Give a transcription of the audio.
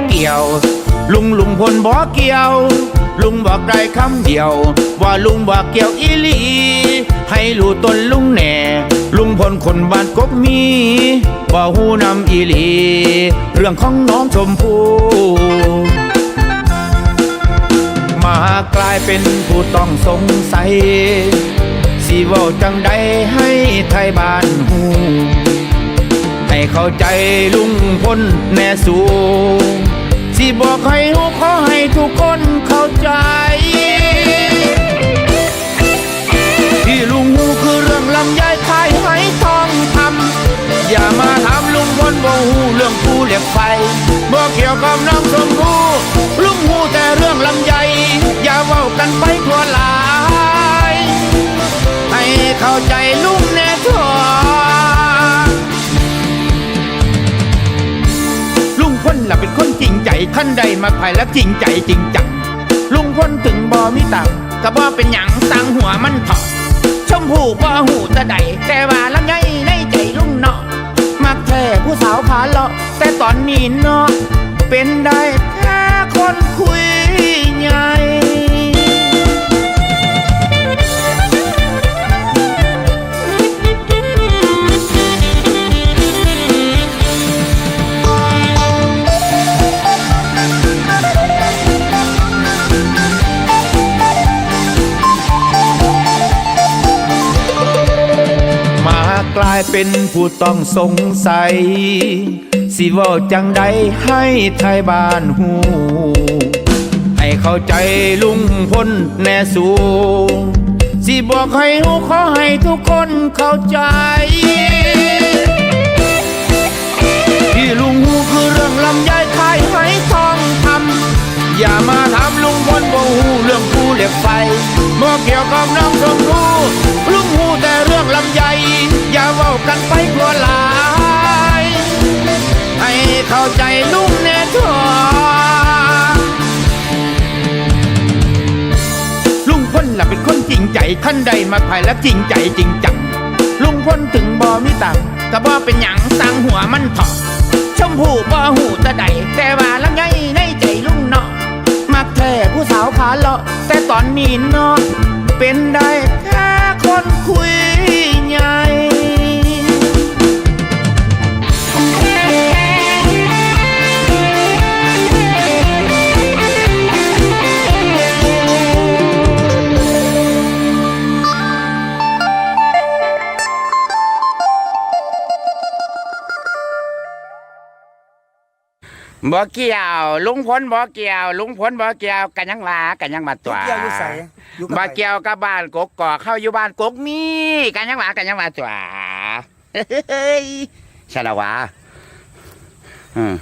่เกี่ยว ลุงลุงพลบ่เกี่ยว ลุงบอกได้คำเดียว ว่าลุงบ่เกี่ยวอีหลี ให้รู้ตนลุงแน่ ลุงพลคนบ้านกบมีบ่หูนำอีหลี เรื่องของน้องชมพู่มากลายเป็นผู้ต้องสงสัยสิว่าจังใดให้ไทยบ้านหูให้เข้าใจลุงพลแน่สู สิบอกให้หูขอให้ทุกคนเข้าใจ ที่ลุงหูคือเรื่องลำไยขายไหทองคำอย่ามาถามลุงพลบ่หูเรื่องผู้เหล็กไฟบ่เกี่ยวกับน้องชมพู่ลุงหูแต่เรื่องลำไยอย่าเว้ากันไป ใจขั้นใดมาภายและจริงใจจริงจัง ลุงพ้นถึงบอมิตังก็บ่เป็นหยังสังหัวมันถอดชมพู่บ่หูตะใดแต่ว่าลำไยในใจลุงเนาะมักแท้ผู้สาวขาเลาะแต่ตอนนี้เนาะเป็นได้ ลายเป็นผู้ต้องสงสัย สิเว่าจังใดให้ไทยบ้านหูให้เข้าใจลุงพลแน่สูสิบอกให้หูขอให้ทุกคนเข้าใจ ที่ลุงหูคือเรื่องลำไยขายไหทองคำอย่ามาถามลุงพลบ่หูเรื่องผู้เหล็กไฟบ่อเกี่ยวกับน้องชมพู่ลุงหูแต่ เว้ากันไปทั่วหลาย ให้เข้าใจลุงแน่ทั่วลุงพลล่ะเป็นคนจริงใจขั้นใดมาภายและจริงใจจริงจัง ลุงพลถึงบอมิตังก็บ่เป็นหยังสังหัวมันถาะชมพู่บ่หูตะใดแต่ว่าละไงในใจลุงเนาะมักแท้ผู้สาวขาเลาะแต่ตอนนี้เนาะเป็นได้แค่คนคุย บ่เกี่ยว ลุงพลบ่เกี่ยว ลุงพลบ่เกี่ยวกันยังว่ากันยังมาตัวเกี่ยวอยู่ไสอยู่กับบ่ไผเกี่ยวกับบ้านกกอกเข้าอยู่บ้านกกมีกันยังว่ากันยังมาตัวเฮ้ยชาละวาอืม